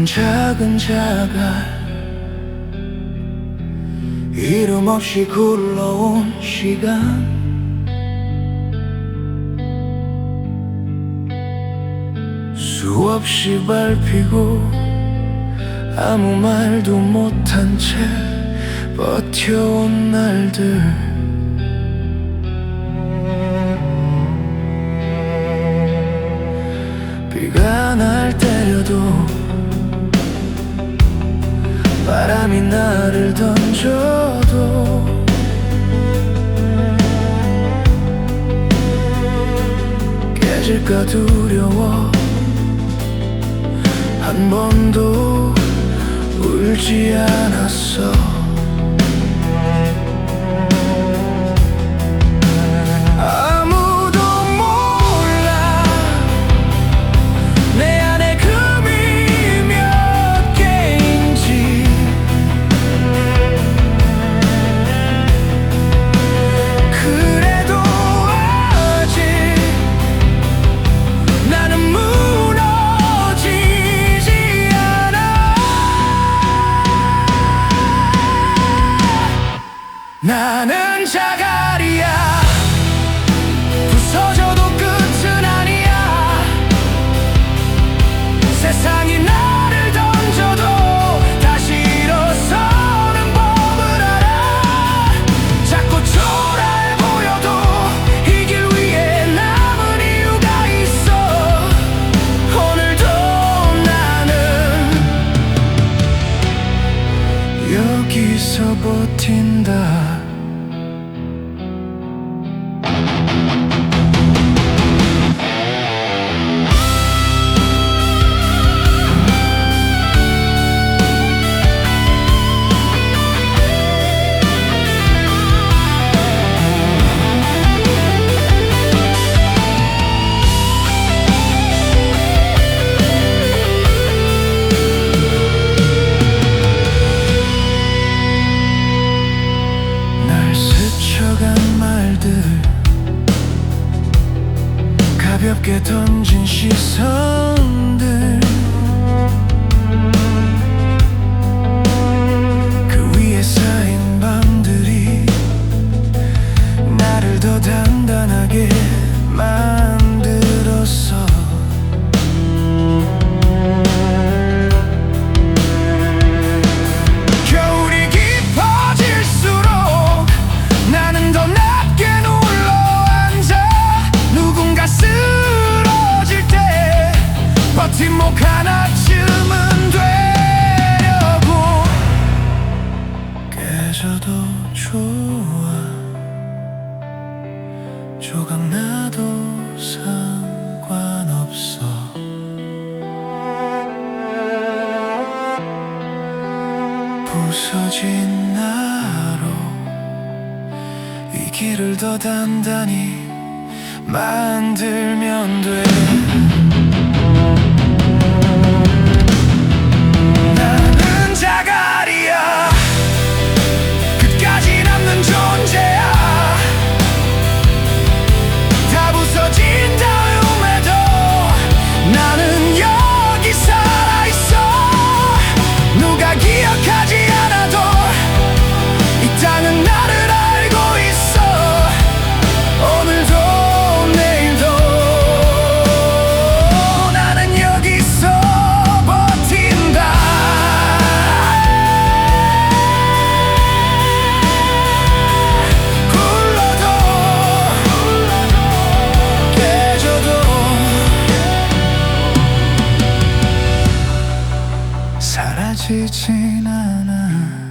나는 작은 자가 이름 없이 굴러온 시간. 수없이 밟히고 아무 말도 못한 채 버텨온 날들. 나를 던져도 깨질까 두려워. 한 번도 울지 않았어. And she's hung 부서진 나로 이 길을 더 단단히 만들면 돼. 사라지진 않아